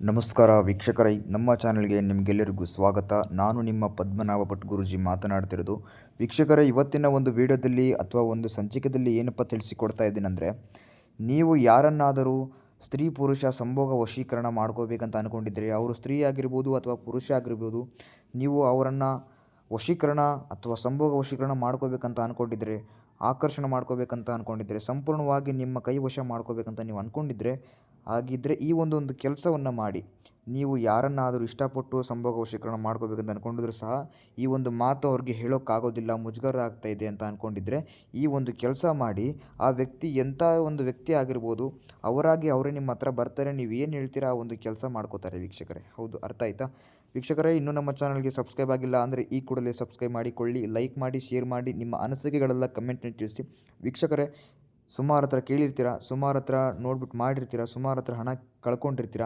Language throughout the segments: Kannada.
ನಮಸ್ಕಾರ ವೀಕ್ಷಕರೇ, ನಮ್ಮ ಚಾನಲ್ಗೆ ನಿಮಗೆಲ್ಲರಿಗೂ ಸ್ವಾಗತ. ನಾನು ನಿಮ್ಮ ಪದ್ಮನಾಭ ಭಟ್ ಗುರುಜಿ ಮಾತನಾಡ್ತಿರೋದು. ವೀಕ್ಷಕರೇ, ಇವತ್ತಿನ ಒಂದು ವಿಡಿಯೋದಲ್ಲಿ ಅಥವಾ ಒಂದು ಸಂಚಿಕೆಯಲ್ಲಿ ಏನಪ್ಪ ತಿಳಿಸಿಕೊಡ್ತಾ ಇದ್ದೀನಂದರೆ ನೀವು ಯಾರನ್ನಾದರೂ ಸ್ತ್ರೀ ಪುರುಷ ಸಂಭೋಗ ವಶೀಕರಣ ಮಾಡ್ಕೋಬೇಕಂತ ಅಂದ್ಕೊಂಡಿದ್ದರೆ ಅವರು ಸ್ತ್ರೀ ಆಗಿರ್ಬೋದು ಅಥವಾ ಪುರುಷ ಆಗಿರ್ಬೋದು, ನೀವು ಅವರನ್ನು ವಶೀಕರಣ ಅಥವಾ ಸಂಭೋಗ ವಶೀಕರಣ ಮಾಡ್ಕೋಬೇಕಂತ ಅಂದ್ಕೊಂಡಿದ್ದರೆ ಆಕರ್ಷಣೆ ಮಾಡ್ಕೋಬೇಕಂತ ಅಂದ್ಕೊಂಡಿದ್ದರೆ ಸಂಪೂರ್ಣವಾಗಿ ನಿಮ್ಮ ಕೈ ವಶ ಮಾಡ್ಕೋಬೇಕಂತ ನೀವು ಅಂದ್ಕೊಂಡಿದ್ರೆ ಹಾಗಿದ್ದರೆ ಈ ಒಂದು ಒಂದು ಕೆಲಸವನ್ನು ಮಾಡಿ. ನೀವು ಯಾರನ್ನಾದರೂ ಇಷ್ಟಪಟ್ಟು ಸಂಭೋಗ ವಶೀಕರಣ ಮಾಡ್ಕೋಬೇಕಂತ ಅಂದ್ಕೊಂಡಿದ್ರು ಸಹ ಈ ಒಂದು ಮಾತು ಅವ್ರಿಗೆ ಹೇಳೋಕ್ಕಾಗೋದಿಲ್ಲ, ಮುಜುಗರ ಆಗ್ತಾ ಇದೆ ಅಂತ ಅಂದ್ಕೊಂಡಿದ್ರೆ ಈ ಒಂದು ಕೆಲಸ ಮಾಡಿ ಆ ವ್ಯಕ್ತಿ ಎಂಥ ಒಂದು ವ್ಯಕ್ತಿ ಆಗಿರ್ಬೋದು ಅವರಾಗಿ ಅವರೇ ನಿಮ್ಮ ಹತ್ರ ಬರ್ತಾರೆ, ನೀವು ಏನು ಹೇಳ್ತೀರಾ ಆ ಒಂದು ಕೆಲಸ ಮಾಡ್ಕೋತಾರೆ ವೀಕ್ಷಕರೇ. ಹೌದು, ಅರ್ಥ ಆಯಿತಾ? ವೀಕ್ಷಕರೇ, ಇನ್ನೂ ನಮ್ಮ ಚಾನಲ್ಗೆ ಸಬ್ಸ್ಕ್ರೈಬ್ ಆಗಿಲ್ಲ ಅಂದರೆ ಈ ಕೂಡಲೇ ಸಬ್ಸ್ಕ್ರೈಬ್ ಮಾಡಿಕೊಳ್ಳಿ, ಲೈಕ್ ಮಾಡಿ, ಶೇರ್ ಮಾಡಿ, ನಿಮ್ಮ ಅನಿಸಿಕೆಗಳೆಲ್ಲ ಕಮೆಂಟ್ನಲ್ಲಿ ತಿಳಿಸಿ. ವೀಕ್ಷಕರೇ ಸುಮಾರು ಹತ್ರ ಕೇಳಿರ್ತೀರ, ಸುಮಾರು ಹತ್ರ ನೋಡ್ಬಿಟ್ಟು ಮಾಡಿರ್ತೀರ, ಸುಮಾರು ಹತ್ರ ಹಣ ಕಳ್ಕೊಂಡಿರ್ತೀರ?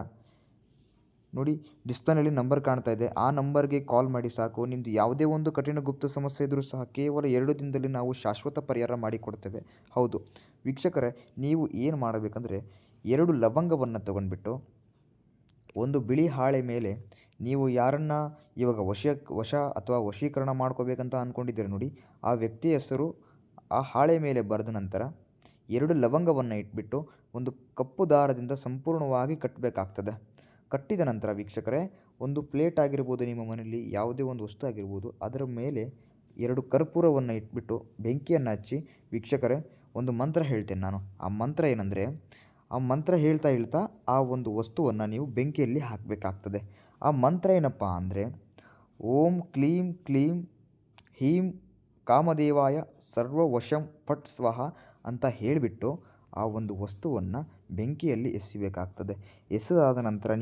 ನೋಡಿ, ಡಿಸ್ಪ್ಲೇನಲ್ಲಿ ನಂಬರ್ ಕಾಣ್ತಾ ಇದೆ. ಆ ನಂಬರ್ಗೆ ಕಾಲ್ ಮಾಡಿ ಸಾಕು. ನಿಮ್ಮದು ಯಾವುದೇ ಒಂದು ಕಠಿಣ ಗುಪ್ತ ಸಮಸ್ಯೆ ಇದ್ದರೂ ಸಹ ಕೇವಲ ಎರಡು ದಿನದಲ್ಲಿ ನಾವು ಶಾಶ್ವತ ಪರಿಹಾರ ಮಾಡಿಕೊಡ್ತೇವೆ. ಹೌದು. ವೀಕ್ಷಕರೇ, ನೀವು ಏನು ಮಾಡಬೇಕಂದ್ರೆ, ಎರಡು ಲವಂಗವನ್ನು ತಗೊಂಡ್ಬಿಟ್ಟು ಒಂದು ಬಿಳಿ ಹಾಳೆ ಮೇಲೆ ನೀವು ಯಾರನ್ನು ಇವಾಗ ವಶ ವಶ ಅಥವಾ ವಶೀಕರಣ ಮಾಡ್ಕೋಬೇಕಂತ ಅಂದ್ಕೊಂಡಿದ್ದೀರ ನೋಡಿ, ಆ ವ್ಯಕ್ತಿ ಹೆಸರು ಆ ಹಾಳೆ ಮೇಲೆ ಬರೆದ ನಂತರ ಎರಡು ಲವಂಗವನ್ನು ಇಟ್ಬಿಟ್ಟು ಒಂದು ಕಪ್ಪು ದಾರದಿಂದ ಸಂಪೂರ್ಣವಾಗಿ ಕಟ್ಟಬೇಕಾಗ್ತದೆ ಕಟ್ಟಿದ ನಂತರ ವೀಕ್ಷಕರೇ, ಒಂದು ಪ್ಲೇಟ್ ಆಗಿರ್ಬೋದು ನಿಮ್ಮ ಮನೆಯಲ್ಲಿ, ಯಾವುದೇ ಒಂದು ವಸ್ತು ಆಗಿರ್ಬೋದು, ಅದರ ಮೇಲೆ ಎರಡು ಕರ್ಪೂರವನ್ನು ಇಟ್ಬಿಟ್ಟು ಬೆಂಕಿಯನ್ನು ಹಚ್ಚಿ ವೀಕ್ಷಕರೇ, ಒಂದು ಮಂತ್ರ ಹೇಳ್ತೇನೆ ನಾನು. ಆ ಮಂತ್ರ ಏನಂದರೆ, ಆ ಮಂತ್ರ ಹೇಳ್ತಾ ಹೇಳ್ತಾ ಆ ಒಂದು ವಸ್ತುವನ್ನು ನೀವು ಬೆಂಕಿಯಲ್ಲಿ ಹಾಕಬೇಕಾಗ್ತದೆ. ಆ ಮಂತ್ರ ಏನಪ್ಪ ಅಂದರೆ, ಓಂ ಕ್ಲೀಂ ಕ್ಲೀಂ ಹೀಂ ಕಾಮದೇವಾಯ ಸರ್ವವಶಂ ಫಟ್ ಸ್ವಹ ಅಂತ ಹೇಳಿಬಿಟ್ಟು ಆ ಒಂದು ವಸ್ತುವನ್ನು ಬೆಂಕಿಯಲ್ಲಿ ಎಸಿಬೇಕಾಗ್ತದೆ ಎಸೆದಾದ ನಂತರ